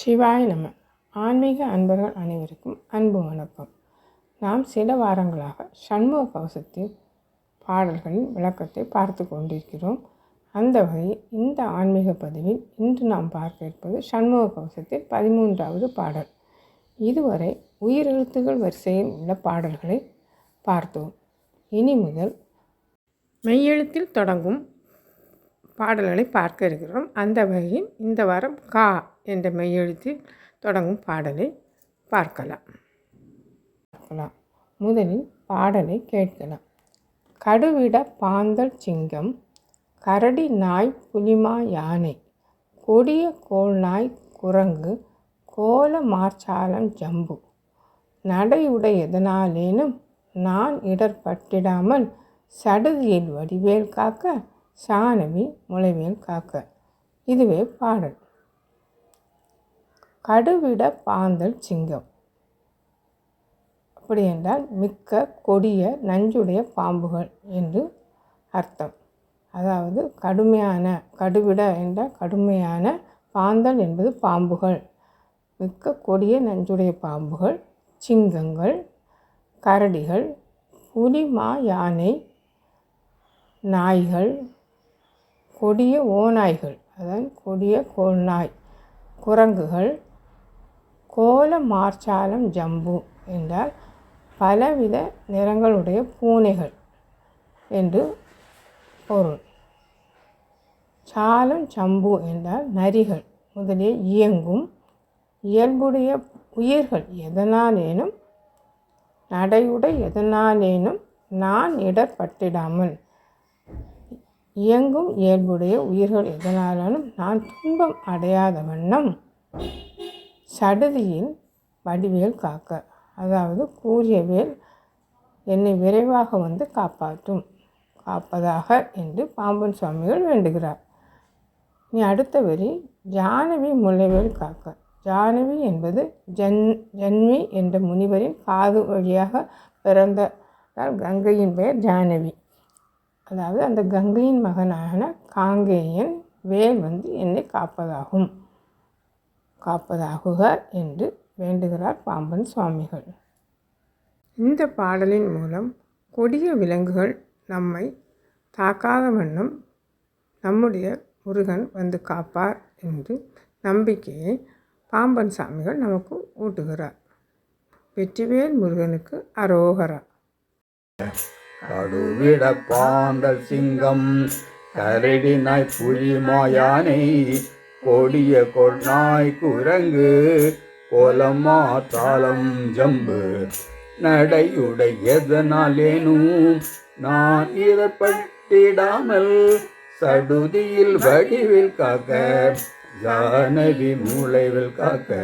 சிவாய நம. ஆன்மீக அன்பர்கள் அனைவருக்கும் அன்பு வணக்கம். நாம் சில வாரங்களாக சண்முக கவசத்தின் பாடல்களின் விளக்கத்தை பார்த்து கொண்டிருக்கிறோம். அந்த வகையில் இந்த ஆன்மீக பதிவில் இன்று நாம் பார்க்க இருப்பது சண்முக கவசத்தின் பதிமூன்றாவது பாடல். இதுவரை உயிரெழுத்துகள் வரிசையில் உள்ள பாடல்களை பார்த்தோம். இனி முதல் மெய்யெழுத்தில் தொடங்கும் பாடல்களை பார்க்க இருக்கிறோம். அந்த வகையில் இந்த வாரம் கா என்ற மெய்யெழுத்தில் தொடங்கும் பாடலை பார்க்கலாம். பார்க்கலாம். முதலில் பாடலை கேட்கலாம். கடுவிட பாந்தல் சிங்கம் கரடி நாய் புலிமா யானை கொடிய கோல் நாய் குரங்கு கோல மார்ச்சாலம் ஜம்பு நடையுடை எதனாலேனும் நான் இடர்பட்டிடாமல் சடுதியில் வடிவேல் காக்க சாணவி முளைவேல் காக்க. இதுவே பாடல். கடுவிட பாந்தல் சிங்கம். அப்படி என்றால் மிக்க கொடிய நஞ்சுடைய பாம்புகள் என்று அர்த்தம். அதாவது கடுமையான கடுவிட என்ற கடுமையான பாந்தல் என்பது பாம்புகள். மிக்க கொடிய நஞ்சுடைய பாம்புகள் சிங்கங்கள் கரடிகள் புலி மா யானை நாய்கள் கொடிய ஓநாய்கள் அதாவது கொடிய கோல்நாய் குரங்குகள் கோல மார்ச்சாலம் ஜம்பு என்றால் பலவித நிறங்களுடைய பூனைகள் என்று பொருள். சாலம் சம்பு என்றால் நரிகள். முதலிய இயங்கும் இயல்புடைய உயிர்கள் எதனாலேனும் நடையுடை எதனாலேனும் நான் இடர்பட்டிடாமல் இயங்கும் இயல்புடைய உயிர்கள் எதனாலும் நான் துன்பம் அடையாத வண்ணம் சடதியின் வடிவேல் காக்க அதாவது கூறிய வேல் என்னை விரைவாக வந்து காப்பாற்றும் காப்பதாக என்று பாம்பன் சுவாமிகள் வேண்டுகிறார். நீ அடுத்த வரி ஜானவி முல்லைவேல் காக்க. ஜானவி என்பது ஜன் ஜன்மி என்ற முனிவரின் காது வழியாக பிறந்த கங்கையின் பெயர் ஜானவி. அதாவது அந்த கங்கையின் மகனான காங்கேயன் வேல் வந்து என்னை காப்பதாகும். காப்பதாகுக என்று வேண்டுகிறார் பாம்பன் சுவாமிகள். இந்த பாடலின் மூலம் கொடிய விலங்குகள் நம்மை தாக்காத வண்ணம் நம்முடைய முருகன் வந்து காப்பார் என்று நம்பிக்கையை பாம்பன் சாமிகள் நமக்கு ஊட்டுகிறார். வெற்றிவேல் முருகனுக்கு அரோகரா. கடுவிட பாண்டல் சிங்கம் கரடி நாய் புலி மாயானை கொடிய கொள்நாய் குரங்கு கோலமா தாளம் ஜம்பு. நடையுடை எதனாலேனும் நான் இறப்பட்டிடாமல் சடுதியில் வடிவில் காக்க ஜானவி மூளைவில் காக்க.